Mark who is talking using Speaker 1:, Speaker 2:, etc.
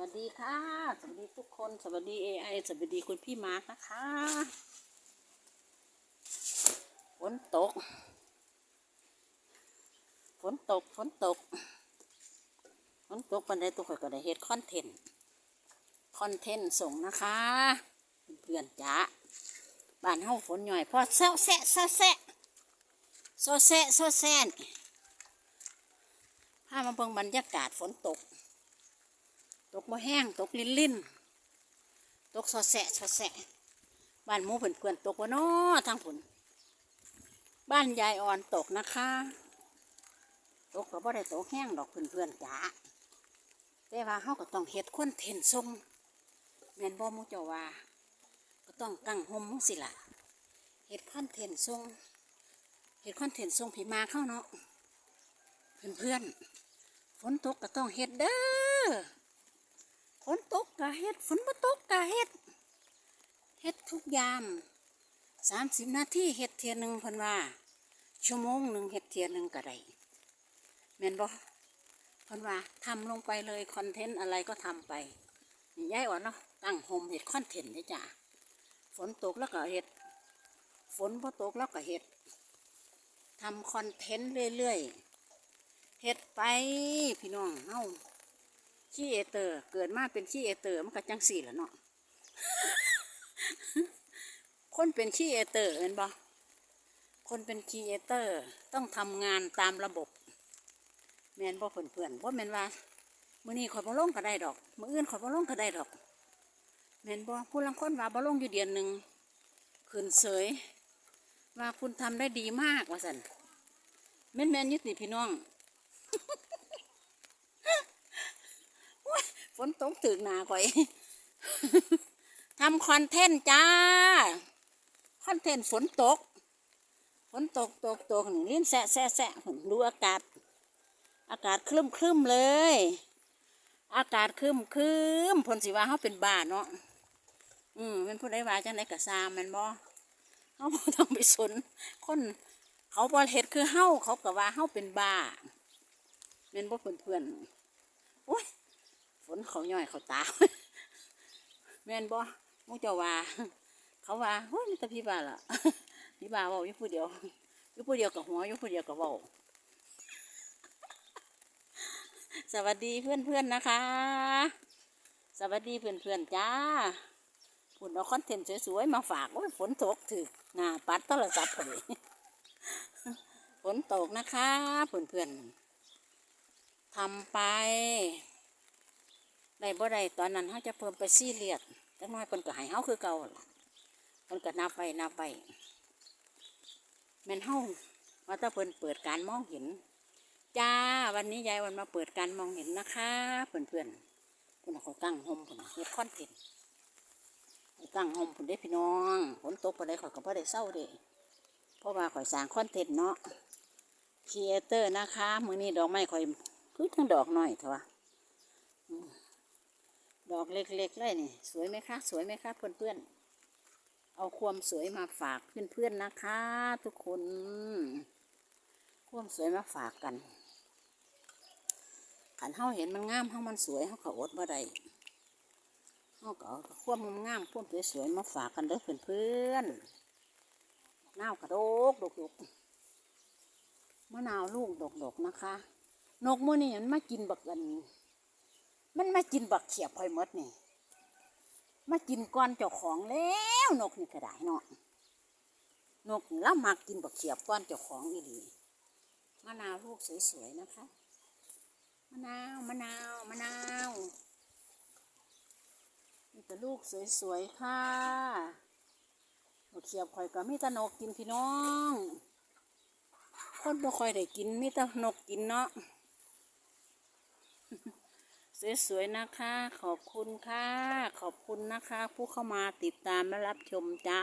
Speaker 1: วัสดีค่ะ สวัสดีทุกคน สวัสดี AI สวัสดีคุณพี่มาร์คนะคะฝนตก ฝนตก ฝนตก ฝนตกปันไดตัวข่อยก็ได้เฮ็ดคอนเทนต์ คอนเทนต์ส่งนะคะ เพื่อนจ้าบ้านเฮาฝนหน่อยพอเซาแซะเซาแซะโซแซะโซแซะนี่พามาเบิ่งบรรยากาศฝนตก ตกมาแห้งตกลิ้นลิ้นตกสอดแสะสอดแสะบ้านหมูเพื่อนเพื่อนตกวะเนาะทางผลบ้านยายอ่อนตกนะคะ ตกก็บ่ได้ตกแห้งดอกเพื่อนเพื่อนจ๋าแต่ว่าเฮาก็ต้องเฮ็ดคนเทนต์ส่งแมนบ่มูเจ้าว่าก็ต้องกั้งห่มมึงสิละเฮ็ดคอนเทนต์ส่งเฮ็ดคอนเทนต์ส่งผีมาเข้าเนาะเพื่อนเพื่อนฝนตกก็ต้องเฮ็ดเด้อ เฮ็ดฝนบ่ตกกะเฮ็ดเฮ็ดทุกยามสามสิบนาทีเฮ็ดเทียหนึ่งเพิ่นว่า ชั่วโมงหนึ่งเฮ็ดเทียหนึ่งก็ได้แม่นบ่เพิ่นว่าทำลงไปเลยคอนเทนต์อะไรก็ทำไปนี่ยายอ่อนเนาะตั้งโฮมเฮ็ดคอนเทนต์เด้จ้ะฝนตกแล้วก็เฮ็ดฝนบ่ตกแล้วก็เฮ็ดทำคอนเทนต์เรื่อยๆเฮ็ดไปพี่น้องเฮา ขี้เอเตอร์เกิดมาเป็นขี้เอเตอร์มันก็จังสี่แหละเนาะคนเป็นขี้เอเตอร์เห็นบ่คนเป็นขี้เอเตอร์ต้องทำงานตามระบบแมนบ่เพื่อนๆบ่แมนว่ามื้อนี้ข่อยบ่ลงก็ได้ดอกมื้ออื่นข่อยบ่ลงก็ได้ดอกแมนบ่ผู้ลังคนว่าบ่ลงอยู่เดือนหนึ่งขึ้นเสยว่าคุณทำได้ดีมากว่าซั่นแม่นแม่นยึดนี่พี่น้อง ฝนตกถึกหนาก่อยทำคอนเทนต์จ้า คอนเทนต์ฝนตก ฝนตกตกตกหนึ่งลิ้นแสะแสะแสะหนดูอากาศ อากาศครึ้มครึ้มเลย อากาศครึ้มครึ้มพลสิว่าเขาเป็นบ้าเนาะ อืมเป็นผู้ใดว่าจังไดกะซามแมันบ่เขาบ่ต้องไปสน คนเขาบ่เฮ็ดคือเฮาเขาก็ว่าเฮาเป็นบ้าแม่นบ่เพื่อนๆโอ้ย ฝนเขาย่อยเขาตาแม่นบ่หมูเจ้าว่า เขาว่าโอ้ยนี่แต่พี่บ้าล่ะพี่บ้าว้าอยู่ผู้เดียวอยู่ผู้เดียวกับหัวอยู่ผู้เดียวกับว้าสวัสดีเพื่อนเพื่อนนะคะ สวัสดีเพื่อนเพื่อนจ้าคุณเอาคอนเทนต์สวยๆมาฝากโอ้ยฝนตกถึกหน้าปัดโทรศัพท์พอดีฝนตกนะคะเพื่อนเพื่อนๆทำไป ได้บ่ได้ตอนนั้นเขาจะเพิ่มไปซี่เลียดจักหน้อยเพิ่นก็ให้เฮาคือเก่าเพิ่นก็นับไปนับไปแม่นเฮาว่าถ้าเพิ่นเปิดการมองเห็น จ้าวันนี้ยายวันมาเปิดการมองเห็นนะคะเพื่อนเพื่อนๆคุณเขาตั้งโฮมคุณเฮ็ดคอนเทนต์เขาตั้งโฮมคุณได้พี่น้องฝนตกปานใดข่อยก็บ่ได้เศร้าเด้เพราะว่าข่อยสร้างคอนเทนต์เนาะครีเอเตอร์นะคะมื้อนี้ดอกไม้ข่อยคือทั้งดอกน้อยเถอะวะ ดอกเล็กๆเลยนี่ สวยไหมคะ สวยไหมคะเพื่อนๆ เอาความสวยมาฝากเพื่อนๆนะคะ ทุกคน ความสวยมาฝากกันขันเฮาเห็นมันงามเฮามันสวยเฮาก็อดบ่ได้เฮาก็เอาความงามความสวยๆมาฝากกันเด้อเพื่อนๆนาวกระโดกดกๆมะนาวลูกดกๆนะคะ นกมื้อนี้มันมากินบักกัน มันมากินบักเขียบพลอยมดนี่ มากินก้อนเจ้าของแล้วนกนี่ก็ได้เนาะนกแล้วมากินบักเขียบก้อนเจ้าของอีหลีมะนาวลูกสวยๆนะคะมะนาวมะนาวมะนาวนี่แต่ลูกสวยๆค่ะบักเขียบข่อยก็มีแต่นกกินพี่น้อง คนบ่คอยได้กินมีแต่นกกินเนาะ สวยๆนะคะ ขอบคุณค่ะ ขอบคุณนะคะ ผู้เข้ามาติดตามและรับชมจ้า